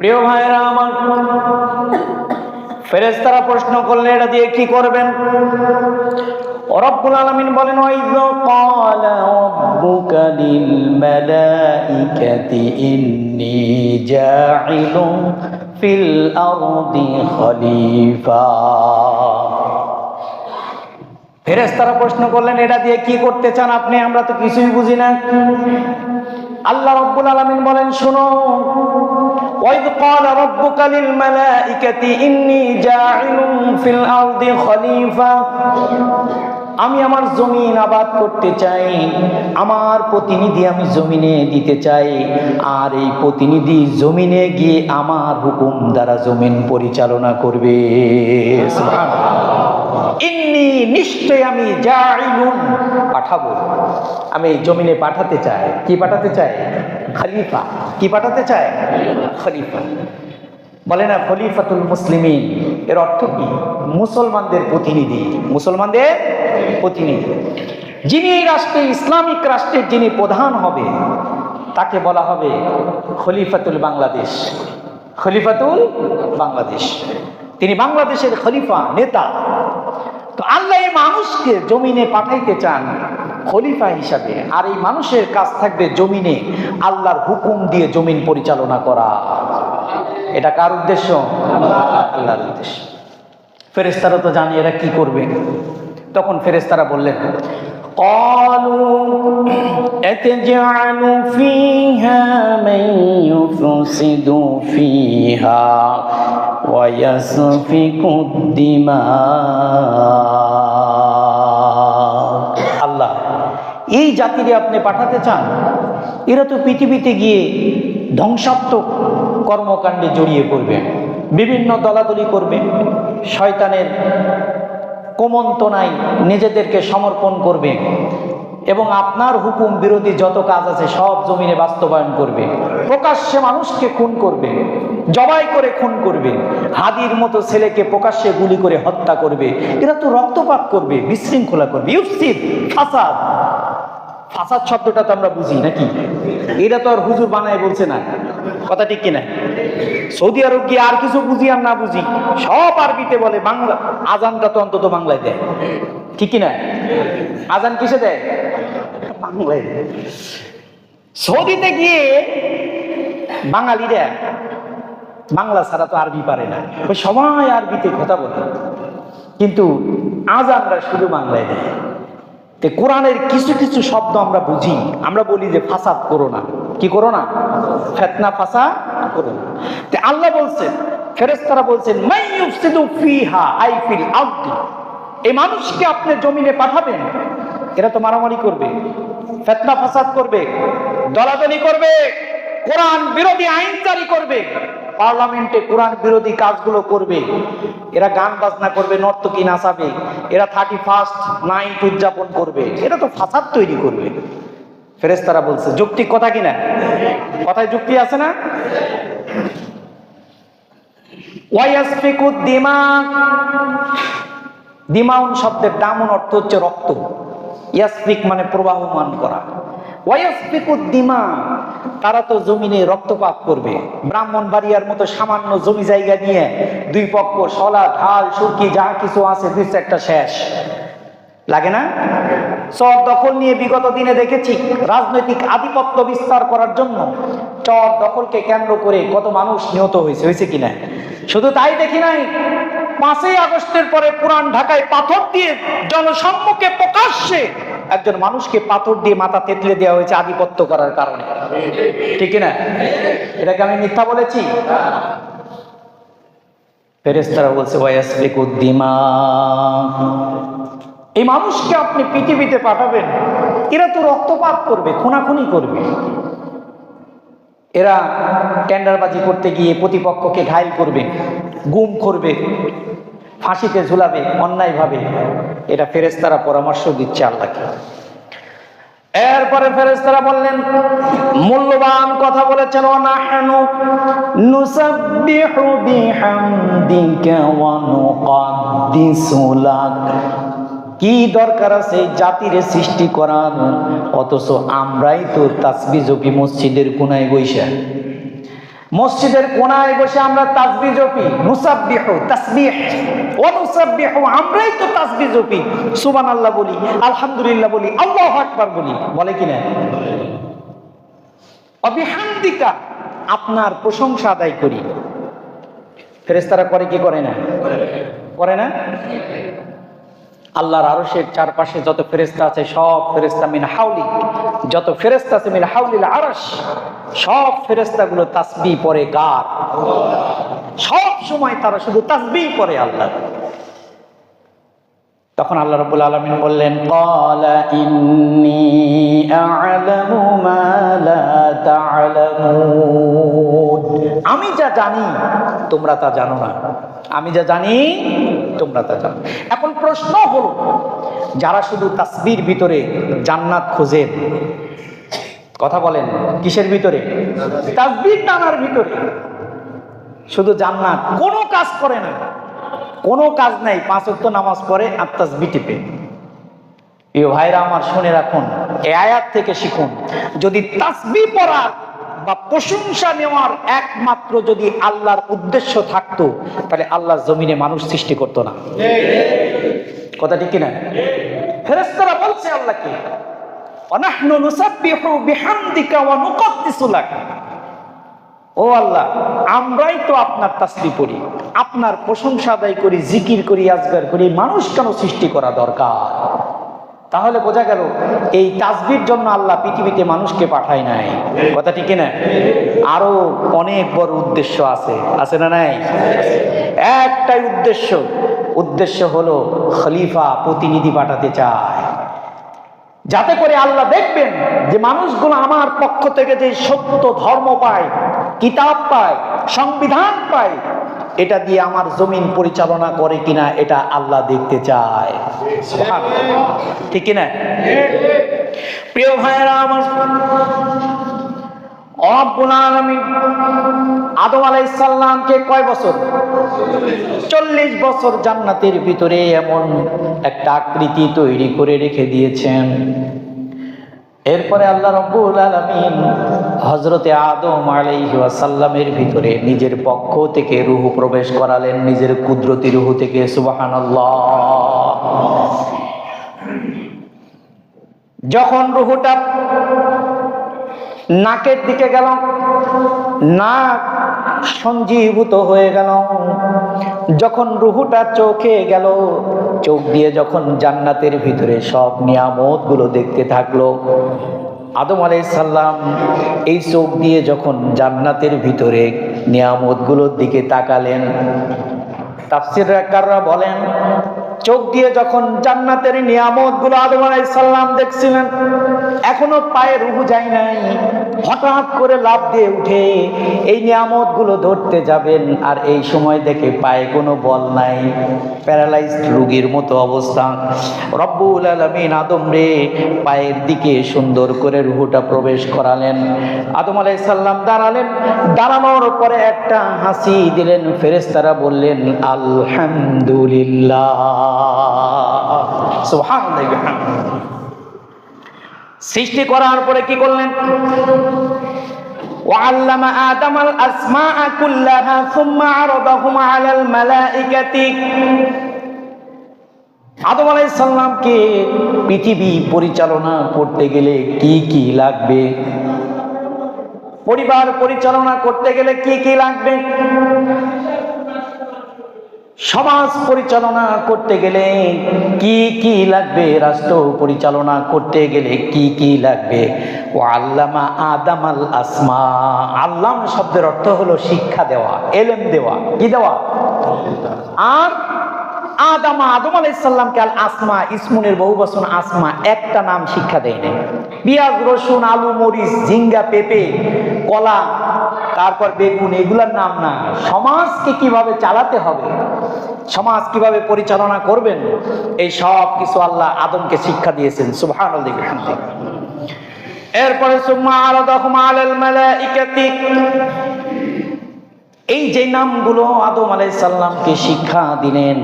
প্রিয় ভাইরা আমার ফেরেশতারা প্রশ্ন করলে এটা দিয়ে কি করবেন? রব্বুল আলামিন বলেন ফেরেশতারা প্রশ্ন করলেন, এটা দিয়ে কি করতে চান আপনি? আমরা তো কিছুই বুঝি না। আল্লাহ রব্বুল আলামিন বলেন শোনো ক্বালা রাব্বুকা লিল মালাইকাতি ইন্নী জাইলুন ফিল আরদি খলিফা। আমি আমার জমিন আবাদ করতে চাই, আমার প্রতিনিধি আমি জমিনে দিতে চাই, আর এই প্রতিনিধি জমিনে গিয়ে আমার হুকুম দ্বারা জমিন পরিচালনা করবে। ইন্নি নিশ্চয় আমি জাইলুন পাঠাবো। আমি জমিনে পাঠাতে চাই। কি পাঠাতে চাই? খলিফা। কি পাঠাতে চায়? খলিফা। বলে না, খলিফাতুল মুসলিমিন। এর অর্থ কি? মুসলমানদের প্রতিনিধি। মুসলমানদের প্রতিনিধি। যিনি এই রাষ্ট্রে, ইসলামিক রাষ্ট্রের যিনি প্রধান হবে, তাকে বলা হবে খলিফাতুল বাংলাদেশ। খলিফাতুল বাংলাদেশ। তিনি বাংলাদেশের খলিফা, নেতা। তো আল্লাহ এই মানুষকে জমিনে পাঠাইতে চান। খলিফা হিসাবে আর এই মানুষের কাজ থাকবে জমিনে আল্লাহর হুকুম দিয়ে জমিন পরিচালনা করা এটা কার উদ্দেশ্য আল্লাহর উদ্দেশ্য ফেরেস্তারা তো জানি এরা কি করবে তখন ফেরেস্তারা বললেন قالوا أتجعل فيها من يفسد فيها ويسفك الدماء এই জাতিরে আপনি পাঠাতে চান, এরা তো পৃথিবীতে গিয়ে ধ্বংসাত্মক কর্মকাণ্ডে জড়িয়ে পড়বে, বিভিন্ন দলাদলি করবে, শয়তানের কোমন্তনায় নিজেদেরকে সমর্পণ করবে, এবং আপনার হুকুম বিরোধী যত কাজ আছে সব জমিনে বাস্তবায়ন করবে, প্রকাশ্যে মানুষকে খুন করবে, জবাই করে খুন করবে, হাদির মতো ছেলেকে প্রকাশ্যে গুলি করে হত্যা করবে, এরা তো রক্তপাত করবে, বিশৃঙ্খলা করবে ইউসিদ ফাসাদ। ফাসাদ শব্দটা তো আমরা বুঝি, নাকি? এটা তো আর হুজুর বানায় বলছে না। কথা ঠিক কিনা? সৌদি আরব গিয়ে আর কিছু বুঝি আর না বুঝি, সব আরবিতে বলে, বাংলা আজানটা তো অন্তত বাংলায় দেয়। ঠিক কিনা? আজান কিসে দেয়? বাংলায় সৌদিতে গিয়ে বাঙালিরা বাংলা ছাড়া তো আরবি পারে না। সবাই আরবিতে কথা বলে। কিন্তু আজানরা শুধু বাংলায় দেয়। তে কোরআনের কিছু কিছু শব্দ আমরা বুঝি। আমরা বলি যে ফাসাদ করো না। কি করো না? ফেতনা ফাসা করো না। তে আল্লাহ বলছেন, ফেরেশতারা বলছেন এই মানুষকে আপনি জমিনে পাঠাবেন, এরা তো মারামারি করবে, ফেতনা, ফাসাদ করবে, দলাদলি করবে, কোরআন বিরোধী আইন জারি করবে। পার্লামেন্টে কোরআন বিরোধী কাজগুলো করবে, এরা গান বাজনা করবে, নর্তকী নাচাবে, এরা থার্টি ফার্স্ট নাইট উদযাপন করবে এরা তো ফাসাদ তৈরি করবে। ফেরেস্তারা বলছে, যুক্তি কথা কিনা কথায় যুক্তি আছে না? দিমাউন শব্দের দামুন অর্থ হচ্ছে রক্ত। ইয়াসফিক মানে প্রবাহমান করা। তারা তো জমিনে রক্তপাত করবে। ব্রাহ্মণ বাড়িয়ার মতো সামান্য জমি জায়গা নিয়ে দুই পক্ষ সলা, ঢাল, সুরকি, যা কিছু আছে, দুই একটা শেষ। লাগে না? চর দখল নিয়ে বিগত দিনে দেখেছি, রাজনৈতিক আধিপত্য বিস্তার করার জন্য চর দখলকে কেন্দ্র করে কত মানুষ নিহত হয়েছে হয়েছে কিনা শুধু তাই দেখি নাই, পাঁচই আগস্টের পরে পুরান ঢাকায় পাথর দিয়ে জনসম্মুখে প্রকাশ্যে একজন মানুষকে পাথর দিয়ে মাথা তেতলে দেওয়া হয়েছে আধিপত্য করার কারণে। ঠিক না এটাকে আমি মিথ্যা বলেছি? ফেরেস্তারা বলছে ওয়াসফিকুদ্দিমা এই মানুষকে আপনি পৃথিবীতে পাঠাবেন। এরা তো রক্তপাত করবে, খুনাখুনি করবে। এরা টেন্ডারবাজি করতে গিয়ে প্রতিপক্ষকে ঘায়ল করবে, গুম করবে। ফাঁসিতে ঝুলাবে অন্যায়ভাবে এটা ফেরেস্তারা পরামর্শ দিচ্ছে আল্লাহকে। এরপরে ফেরেস্তারা বললেন, মূল্যবান কথা বলেছেন কি দরকার আছে জাতির সৃষ্টি করার? অথচ আমরাই তো তাসবি জপি মসজিদের কোনায় বৈশা। মসজিদের কোনায় বসে আমরা তাসবি জপি। তাসবিহ। ও আমরাই তো তাসবি জপি। বলি, আলহামদুলিল্লাহ বলি, আল্লাহু আকবার বলি। বলে কি না? অবিহান্দিকা আপনার প্রশংসা আদায় করি। ফেরেশতারা করে কি করে না? করে না? আল্লাহর আরশের চারপাশে যত ফেরেস্তা আছে, সব ফেরেস্তা মিন হাউলি যত ফেরেস্তা আছে মিন হাউলিল আরশ, সব ফেরেস্তা গুলো তাসবি পরে গার। সব সময় তারা শুধু তাসবি পরে আল্লাহ। তখন আল্লাহ রাব্বুল আলামিন বললেন আমি যা জানি, তোমরা তা জানো না। আমি যা জানি তোমরা তা জানো। এখন প্রশ্ন হলো, যারা শুধু তাসবির ভিতরে জান্নাত খোঁজেন কথা বলেন, কিসের ভিতরে? তাসবির টানার ভিতরে। শুধু জান্নাত, কোনো কাজ করে না। কোনো কাজ নাই, পাঁচ ওয়াক্ত নামাজ পড়ে আর তাসবি টিপে। ভাইরা আমার শুনে রাখুন এ আয়াত থেকে শিখুন, যদি তাসবি পড়ার বা প্রশংসা নেওয়ার একমাত্র যদি আল্লাহর উদ্দেশ্য থাকতো, তাহলে আল্লাহ জমিনে মানুষ সৃষ্টি করতো না। কথা ঠিক কিনা? ফেরেশতারা বলছে আল্লাহকে আপনার আপনার প্রশংসা আদায় করি, জিকির করি, আজগার করি, মানুষ কেন সৃষ্টি করা দরকার? তাহলে বোঝা গেল, এই তাসবির জন্য আল্লাহ পৃথিবীতে মানুষকে পাঠায় নাই। কথা ঠিক না আরও অনেক বড় উদ্দেশ্য আছে। আছে না নাই? একটাই উদ্দেশ্য। উদ্দেশ্য হলো খলিফা প্রতিনিধি পাঠাতে চায়। যাতে করে আল্লাহ দেখবেন যে মানুষগুলো আমার পক্ষ থেকে যে সত্য ধর্ম পায়, কিতাব পায়, সংবিধান পায় এটা দিয়ে আমার জমিন পরিচালনা করে কিনা এটা আল্লাহ দেখতে চায়। ঠিক কিনা? প্রিয় ভাইয়েরা, আমার বছর? চল্লিশ বছর জান্নাতের ভিতরে এমন একটা আকৃতি তৈরি করে রেখে দিয়েছেন। এরপরে আল্লাহ রব্বুল আলমিন হজরতে আদম আলাইহি ওয়াসাল্লামের ভিতরে নিজের পক্ষ থেকে রুহু প্রবেশ করালেন, নিজের কুদরতি রুহু থেকে সুবাহান যখন রুহুটা নাকের দিকে গেল, নাক সঞ্জীভূত হয়ে গেল। যখন রুহুটা চোখে গেল, চোখ দিয়ে যখন জান্নাতের ভিতরে সব নিয়ামতগুলো দেখতে থাকল, আদম আলাইসাল্লাম এই চোখ দিয়ে যখন জান্নাতের ভিতরে নিয়ামতগুলোর দিকে তাকালেন, তাফসিররা বলেন চোখ দিয়ে যখন জান্নাতের নিয়ামতগুলো আদম আলাইসাল্লাম দেখছিলেন, এখনও পায়ে রুহু যায় নাই। হঠাৎ করে লাভ দিয়ে উঠে এই নিয়ামতগুলো ধরতে যাবেন আর এই সময় দেখে পায়ে কোনো বল নাই। প্যারালাইজড রুগীর মতো অবস্থা। রব্বুল আলমিন আদম রে পায়ের দিকে সুন্দর করে রুহুটা প্রবেশ করালেন। আদম আলাইসাল্লাম দাঁড়ালেন। দাঁড়ানোর পরে একটা হাসি দিলেন। ফেরেস্তারা বললেন, আলহামদুলিল্লাহ। সৃষ্টি করার পরে কি করলেন وعلم آدم الأسماء كلها ثم عرضهم على الملائكة আদম আলাইসাল্লামকে পৃথিবী পরিচালনা করতে গেলে কি কি লাগবে পরিবার পরিচালনা করতে গেলে কি কি লাগবে সমাজ পরিচালনা করতে গেলে কি কি লাগবে? রাষ্ট্র পরিচালনা করতে গেলে কি কি লাগবে? ও আল্লামা আদাম আল আসমা। আল্লাম শব্দের অর্থ হলো শিক্ষা দেওয়া, এলেম দেওয়া। কি দেওয়া? আর আদামা আদম আলাইসাল্লামকে আল আসমা, ইসমুনের বহু আসমা, একটা নাম শিক্ষা দেয় পেঁয়াজ, রসুন, আলু, মরিচ, ঝিঙ্গা, পেঁপে, কলা, তারপর বেগুন, এগুলার নাম না। সমাজকে কীভাবে চালাতে হবে? সমাজ কীভাবে পরিচালনা করবেন? এই সব কিছু আল্লাহ আদমকে শিক্ষা দিয়েছেন। এরপরে এই যে নামগুলো আদম আলাইহিস সালামকে শিক্ষা দিলেন